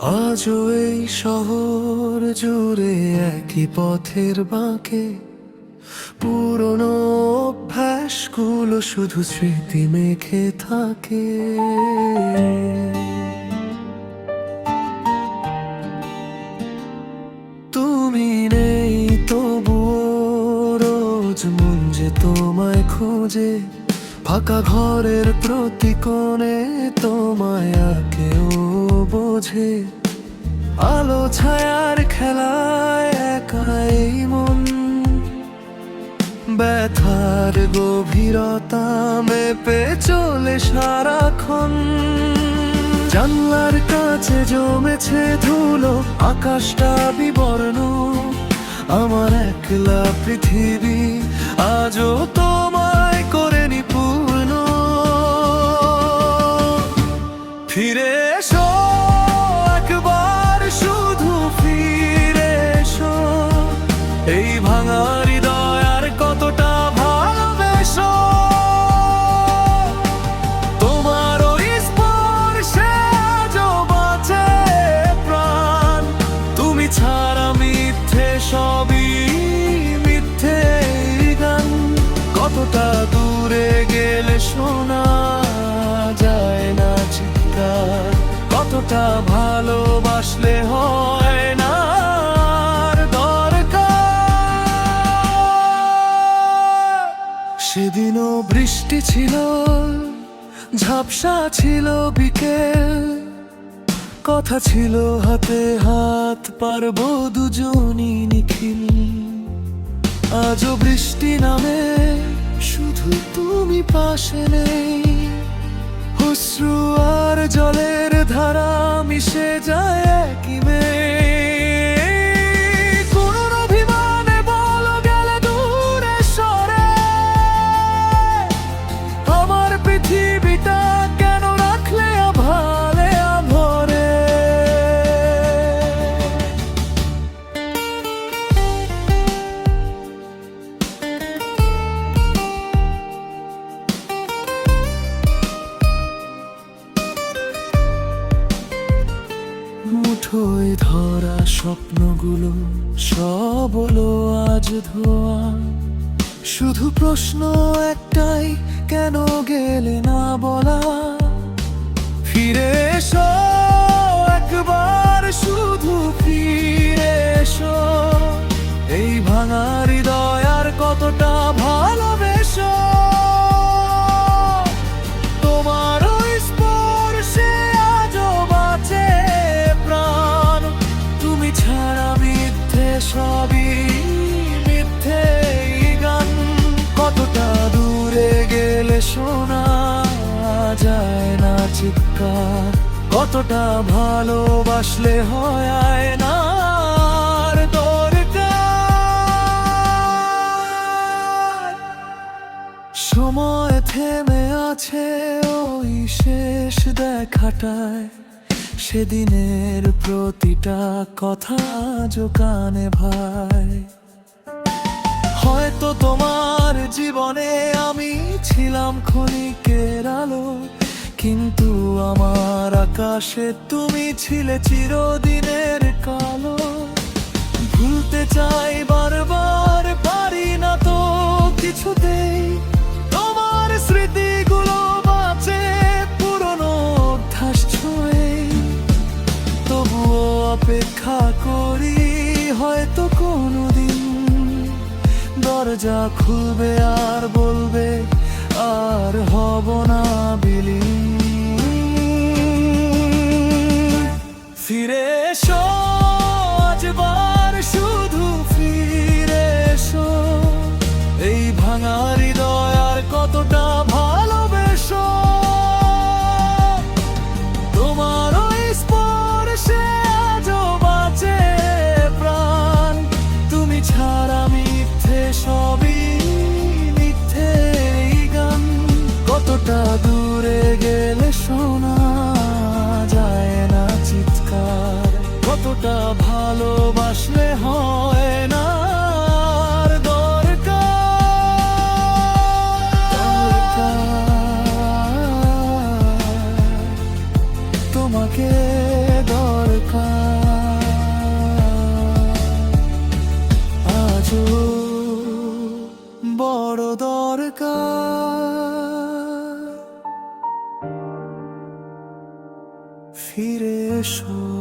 আজও এই শহর জুড়ে একই পথের বাঁকে। পুরনো অভ্যাসগুলো শুধু স্মৃতি মেখে থাকে। তুমি নেই তবুও রোজ মন যে তোমায় খোঁজে। ফাঁকা ঘরের প্রতি কোণে তোমায় কেউ বোঝে। আলো ছায়ার খেলায় একাই মন। ব্যথার গভীরতা মেপে চলে সারাক্ষণ। জানলার কাছে জমেছে ধুলো, আকাশটা বিবর্ণ। আমার একলা পৃথিবী আজও কতটা ভালোবাসলে হয় না দরকার। সেদিনও বৃষ্টি ছিল, ঝাপসা ছিল বিকেল। কথা ছিল, হাতে হাত পারব দুজনই নিখিল। আজও বৃষ্টি নামে, শুধু তুমি পাশে নেই। অশ্রু আর জলের ধারা মিশে যায় একই মুঠোয় ধরা স্বপ্নগুলো সব হলো আজ ধোয়া। শুধু প্রশ্ন একটাই, কেন গেলে না বলা? ফিরে এসো, একবার শুধু ফিরে এসো। এই ভাঙা হৃদয় আর কতটা ভালোবেসো? না চিৎকার, কতটা ভালোবাসলে হয় না সময় থেমে আছে ওই শেষ দেখাটায়, সেদিনের প্রতিটা কথা আজও কানে ভাই। হয়তো তোমার জীবনে আমি ছিলাম ক্ষণিকের আলো কিন্তু আমার আকাশে তুমি ছিলে চিরদিনের কালো। ভুলতে চাই বারবার, পারি না তো কিছুতেই। তোমার স্মৃতিগুলো বাঁচে পুরনো অভ্যাস ছুঁয়ে। তবুও অপেক্ষা করি হয়তো কোনোদিন। দরজা খুলবে আর বলবে, আর হব না বিলি ফিরে এসো ভালোবাসলে হয় না। দরকার। তোমাকে দরকার। আজও বড় দরকার। ফিরে এসো।